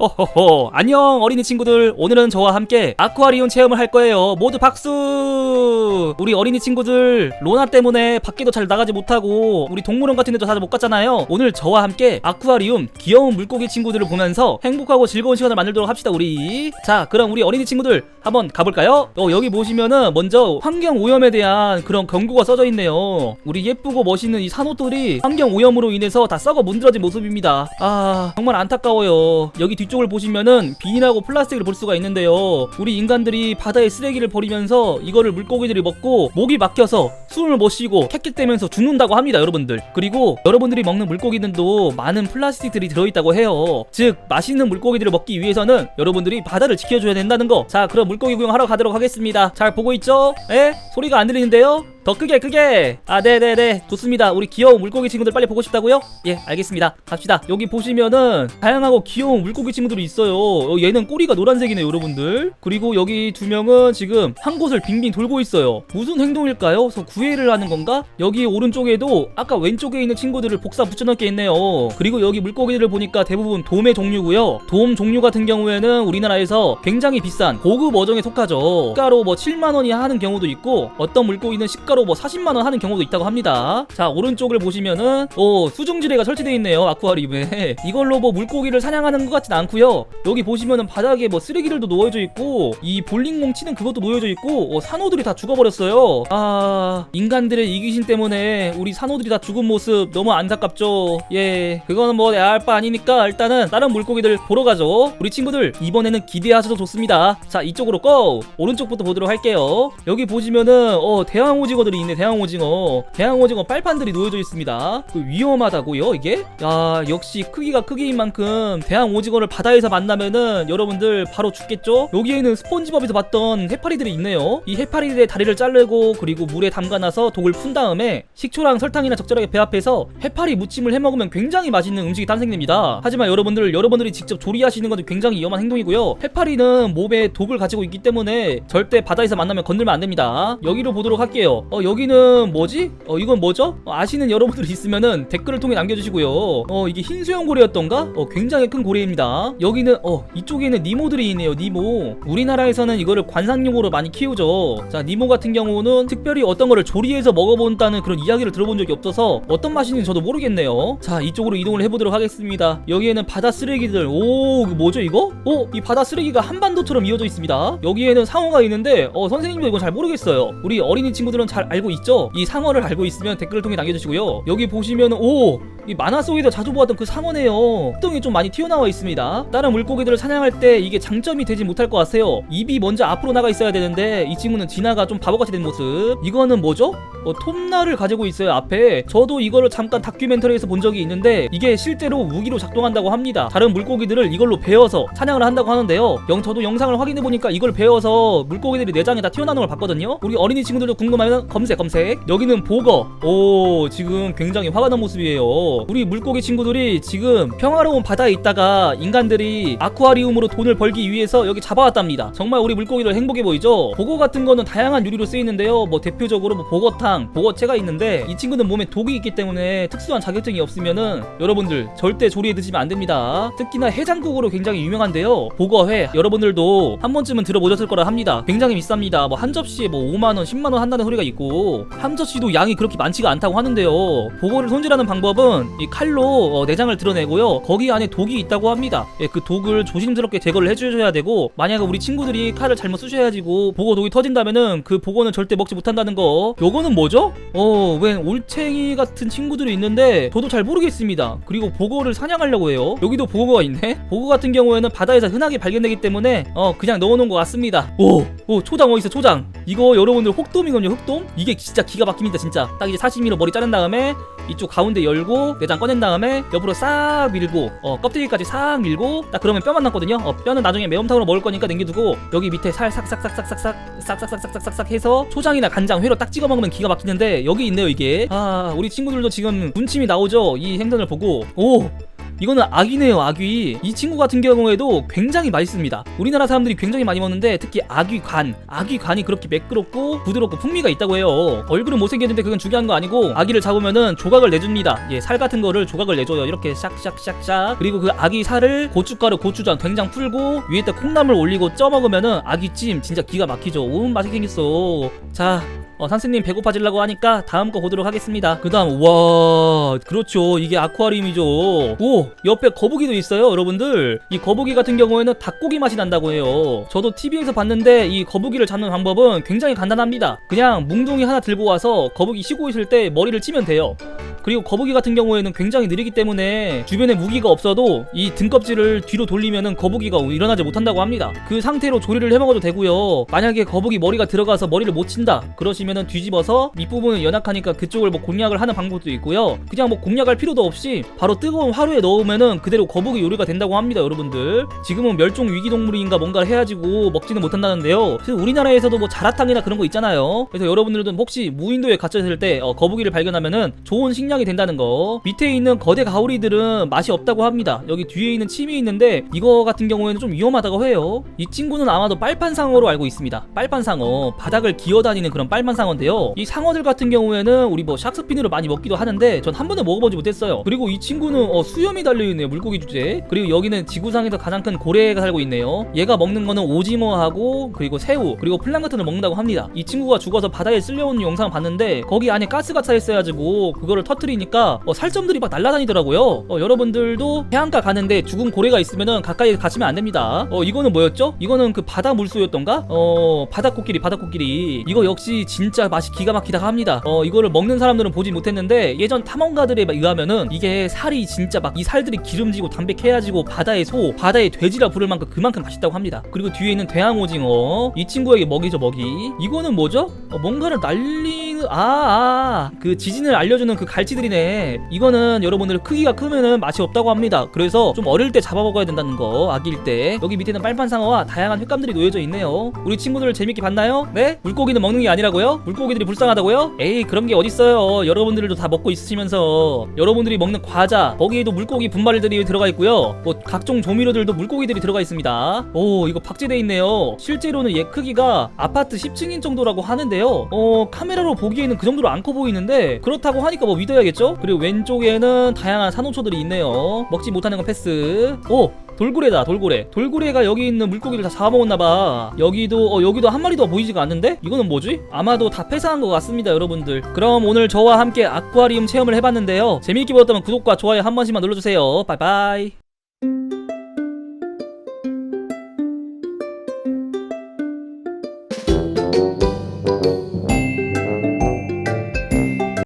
호호호. 안녕 어린이 친구들. 오늘은 저와 함께 아쿠아리움 체험을 할 거예요. 모두 박수! 우리 어린이 친구들 로나 때문에 밖에도 잘 나가지 못하고 우리 동물원 같은 데도 잘 못 갔잖아요. 오늘 저와 함께 아쿠아리움 귀여운 물고기 친구들을 보면서 행복하고 즐거운 시간을 만들도록 합시다 우리. 자 그럼 우리 어린이 친구들 한번 가볼까요? 어, 여기 보시면은 먼저 환경 오염에 대한 그런 경고가 써져 있네요. 우리 예쁘고 멋있는 이 산호들이 환경 오염으로 인해서 다 썩어 문드러진 모습입니다. 아 정말 안타까워요. 여기 뒤 쪽을 보시면은 비닐하고 플라스틱을 볼 수가 있는데요 우리 인간들이 바다에 쓰레기를 버리면서 이거를 물고기들이 먹고 목이 막혀서 숨을 못 쉬고 캑캑대면서 죽는다고 합니다 여러분들 그리고 여러분들이 먹는 물고기들도 많은 플라스틱들이 들어있다고 해요 즉 맛있는 물고기들을 먹기 위해서는 여러분들이 바다를 지켜줘야 된다는 거 자 그럼 물고기 구경하러 가도록 하겠습니다 잘 보고 있죠? 에? 소리가 안 들리는데요? 더 크게 크게. 아 네네네. 좋습니다. 우리 귀여운 물고기 친구들 빨리 보고 싶다고요? 예 알겠습니다. 갑시다. 여기 보시면은 다양하고 귀여운 물고기 친구들이 있어요. 어, 얘는 꼬리가 노란색이네요 여러분들. 그리고 여기 두 명은 지금 한 곳을 빙빙 돌고 있어요. 무슨 행동일까요? 그래서 구애를 하는 건가? 여기 오른쪽에도 아까 왼쪽에 있는 친구들을 복사 붙여넣게 있네요. 그리고 여기 물고기들을 보니까 대부분 돔의 종류고요. 돔 종류 같은 경우에는 우리나라에서 굉장히 비싼 고급 어종에 속하죠. 시가로 뭐 7만원이 하는 경우도 있고 어떤 물고기는 시가로 뭐 40만원 하는 경우도 있다고 합니다. 자 오른쪽을 보시면은 오 수중지뢰가 설치되어 있네요 아쿠아리움에. 이걸로 뭐 물고기를 사냥하는 것 같진 않고요. 여기 보시면은 바닥에 뭐 쓰레기들도 놓여져 있고 이 볼링공 치는 그것도 놓여져 있고 어, 산호들이 다 죽어버렸어요. 아 인간들의 이기심 때문에 우리 산호들이 다 죽은 모습 너무 안타깝죠. 예 그거는 뭐 내 알 바 아니니까 일단은 다른 물고기들 보러 가죠. 우리 친구들 이번에는 기대하셔도 좋습니다. 자 이쪽으로 고 오른쪽부터 보도록 할게요. 여기 보시면은 어 대왕 오징어 들이 있네 대왕 오징어. 대왕 오징어 빨판들이 놓여져 있습니다. 그 위험하다고요 이게? 야 역시 크기가 크기인 만큼 대왕 오징어를 바다에서 만나면은 여러분들 바로 죽겠죠? 여기에는 스폰지밥에서 봤던 해파리들이 있네요. 이 해파리들의 다리를 자르고 그리고 물에 담가놔서 독을 푼 다음에 식초랑 설탕이나 적절하게 배합해서 해파리 무침을 해먹으면 굉장히 맛있는 음식이 탄생됩니다. 하지만 여러분들 여러분들이 직접 조리하시는 것은 굉장히 위험한 행동이고요. 해파리는 몸에 독을 가지고 있기 때문에 절대 바다에서 만나면 건들면 안 됩니다. 여기로 보도록 할게요 어 여기는 뭐지? 어 이건 뭐죠? 어, 아시는 여러분들 있으면은 댓글을 통해 남겨주시고요. 어 이게 흰수염 고래였던가? 어 굉장히 큰 고래입니다. 여기는 어 이쪽에는 니모들이 있네요 니모. 우리나라에서는 이거를 관상용으로 많이 키우죠. 자 니모 같은 경우는 특별히 어떤 거를 조리해서 먹어본다는 그런 이야기를 들어본 적이 없어서 어떤 맛인지 저도 모르겠네요. 자 이쪽으로 이동을 해보도록 하겠습니다. 여기에는 바다 쓰레기들. 오 이거 뭐죠 이거? 어 이 바다 쓰레기가 한반도처럼 이어져 있습니다. 여기에는 상어가 있는데 어 선생님도 이거 잘 모르겠어요. 우리 어린이 친구들은 잘 알고 있죠? 이 상어를 알고 있으면 댓글을 통해 남겨주시고요. 여기 보시면 오 이 만화 속에서 자주 보았던 그 상어네요. 똥이 좀 많이 튀어나와 있습니다. 다른 물고기들을 사냥할 때 이게 장점이 되지 못할 것 같아요. 입이 먼저 앞으로 나가 있어야 되는데 이 친구는 진화가 좀 바보같이 된 모습. 이거는 뭐죠? 어, 톱날을 가지고 있어요 앞에. 저도 이거를 잠깐 다큐멘터리에서 본 적이 있는데 이게 실제로 무기로 작동한다고 합니다. 다른 물고기들을 이걸로 베어서 사냥을 한다고 하는데요. 영 저도 영상을 확인해 보니까 이걸 베어서 물고기들이 내장에 다 튀어나오는 걸 봤거든요. 우리 어린이 친구들도 궁금하면 검색 검색. 여기는 보거. 오 지금 굉장히 화가 난 모습이에요. 우리 물고기 친구들이 지금 평화로운 바다에 있다가 인간들이 아쿠아리움으로 돈을 벌기 위해서 여기 잡아왔답니다. 정말 우리 물고기들 행복해 보이죠? 보거 같은 거는 다양한 유리로 쓰이는데요. 뭐 대표적으로 뭐 보거탕 보거채가 있는데 이 친구는 몸에 독이 있기 때문에 특수한 자격증이 없으면은 여러분들 절대 조리해 드시면 안 됩니다. 특히나 해장국으로 굉장히 유명한데요. 보거회 여러분들도 한 번쯤은 들어보셨을 거라 합니다. 굉장히 비쌉니다. 뭐 한 접시에 뭐 5만원 10만원 한다는 소리가 있고 한 접시도 양이 그렇게 많지가 않다고 하는데요. 보거를 손질하는 방법은 이 칼로 어, 내장을 드러내고요. 거기 안에 독이 있다고 합니다. 예, 그 독을 조심스럽게 제거를 해주셔야 되고 만약에 우리 친구들이 칼을 잘못 쓰셔야지고 보거 독이 터진다면은 그 보거는 절대 먹지 못한다는 거. 요거는 뭐죠? 어웬 올챙이 같은 친구들이 있는데 저도 잘 모르겠습니다. 그리고 보거를 사냥하려고 해요. 여기도 보거가 있네? 보거 같은 경우에는 바다에서 흔하게 발견되기 때문에 어 그냥 넣어놓은 것 같습니다. 오, 오 초장 어디 있어 초장? 이거 여러분들 혹돔이거든요 혹돔? 이게 진짜 기가 막힙니다 진짜. 딱 이제 사시미로 머리 자른 다음에 이쪽 가운데 열고 내장 꺼낸 다음에 옆으로 싹 밀고 어 껍데기까지 싹 밀고 딱 그러면 뼈만 남거든요. 어 뼈는 나중에 매운탕으로 먹을 거니까 남겨두고 여기 밑에 살 싹싹싹싹싹싹 싹싹싹싹싹싹 해서 초장이나 간장 회로 딱 찍어 먹으면 기가 막히는데 여기 있네요 이게. 아 우리 친구들도 지금 군침이 나오죠? 이 행동을 보고. 오 이거는 아귀네요 아귀. 이 친구 같은 경우에도 굉장히 맛있습니다. 우리나라 사람들이 굉장히 많이 먹는데 특히 아귀간 아귀간이 그렇게 매끄럽고 부드럽고 풍미가 있다고 해요. 얼굴은 못생겼는데 그건 중요한 거 아니고 아귀를 잡으면은 조각을 내줍니다. 예 살 같은 거를 조각을 내줘요. 이렇게 샥샥샥샥. 그리고 그 아귀 살을 고춧가루 고추장 된장 풀고 위에다 콩나물 올리고 쪄 먹으면은 아귀찜 진짜 기가 막히죠. 음 맛있게 생겼어. 자 어, 선생님 배고파지려고 하니까 다음 거 보도록 하겠습니다. 그 다음, 와, 그렇죠. 이게 아쿠아리움이죠. 오, 옆에 거북이도 있어요, 여러분들. 이 거북이 같은 경우에는 닭고기 맛이 난다고 해요. 저도 TV에서 봤는데 이 거북이를 잡는 방법은 굉장히 간단합니다. 그냥 뭉둥이 하나 들고 와서 거북이 쉬고 있을 때 머리를 치면 돼요. 그리고 거북이 같은 경우에는 굉장히 느리기 때문에 주변에 무기가 없어도 이 등껍질을 뒤로 돌리면은 거북이가 일어나지 못한다고 합니다. 그 상태로 조리를 해 먹어도 되고요. 만약에 거북이 머리가 들어가서 머리를 못 친다 그러시면은 뒤집어서 밑부분은 연약하니까 그쪽을 뭐 공략을 하는 방법도 있고요. 그냥 뭐 공략할 필요도 없이 바로 뜨거운 화로에 넣으면은 그대로 거북이 요리가 된다고 합니다, 여러분들. 지금은 멸종 위기 동물인가 뭔가를 해야지고 먹지는 못한다는데요. 우리나라에서도 뭐 자라탕이나 그런 거 있잖아요. 그래서 여러분들도 혹시 무인도에 갇혀 있을 때 어, 거북이를 발견하면은 좋은 식량 이 된다는 거. 밑에 있는 거대 가오리들은 맛이 없다고 합니다. 여기 뒤에 있는 침이 있는데 이거 같은 경우에는 좀 위험하다고 해요. 이 친구는 아마도 빨판상어로 알고 있습니다. 빨판상어. 바닥을 기어다니는 그런 빨판상어인데요. 이 상어들 같은 경우에는 우리 뭐 샥스핀으로 많이 먹기도 하는데 전 한 번도 먹어보지 못했어요. 그리고 이 친구는 어, 수염이 달려있네요. 물고기 주제. 그리고 여기는 지구상에서 가장 큰 고래가 살고 있네요. 얘가 먹는 거는 오징어하고 그리고 새우 그리고 플랑크톤을 먹는다고 합니다. 이 친구가 죽어서 바다에 쓸려오는 영상을 봤는데 거기 안에 가스가 차 있어가지고 그거를 터트 리니까 어, 살점들이 막 날아다니더라고요. 어, 여러분들도 해안가 가는데 죽은 고래가 있으면은 가까이 가시면 안 됩니다. 어 이거는 뭐였죠? 이거는 그 바다 물소였던가? 어 바다 코끼리 바다 코끼리 이거 역시 진짜 맛이 기가 막히다 합니다. 어 이거를 먹는 사람들은 보지 못했는데 예전 탐험가들에 의하면은 이게 살이 진짜 막 이 살들이 기름지고 담백해야지고 바다의 소, 바다의 돼지라 부를 만큼 그만큼 맛있다고 합니다. 그리고 뒤에 있는 대왕 오징어 이 친구에게 먹이죠 먹이. 이거는 뭐죠? 어, 뭔가를 날리 는 아, 아, 그 지진을 알려주는 그 갈치들이네. 이거는 여러분들 크기가 크면은 맛이 없다고 합니다. 그래서 좀 어릴 때 잡아 먹어야 된다는 거, 아기일 때. 여기 밑에는 빨판 상어와 다양한 횟감들이 놓여져 있네요. 우리 친구들 재밌게 봤나요? 네? 물고기는 먹는 게 아니라고요? 물고기들이 불쌍하다고요? 에이, 그런 게 어딨어요. 여러분들도 다 먹고 있으시면서 여러분들이 먹는 과자, 거기에도 물고기 분말들이 들어가 있고요. 뭐 각종 조미료들도 물고기들이 들어가 있습니다. 오, 이거 박제돼 있네요. 실제로는 얘 크기가 아파트 10층인 정도라고 하는데요. 어, 카메라로 보기에는 그 정도로 안 커 보이는데 그렇다고 하니까 뭐 믿어야겠죠? 그리고 왼쪽에는 다양한 산호초들이 있네요. 먹지 못하는 건 패스. 오, 돌고래다 돌고래. 돌고래가 여기 있는 물고기를 다 잡아먹었나봐. 여기도 어 여기도 한 마리도 보이지가 않는데? 이거는 뭐지? 아마도 다 폐사한 것 같습니다 여러분들. 그럼 오늘 저와 함께 아쿠아리움 체험을 해봤는데요. 재미있게 보셨다면 구독과 좋아요 한 번씩만 눌러주세요. 바이바이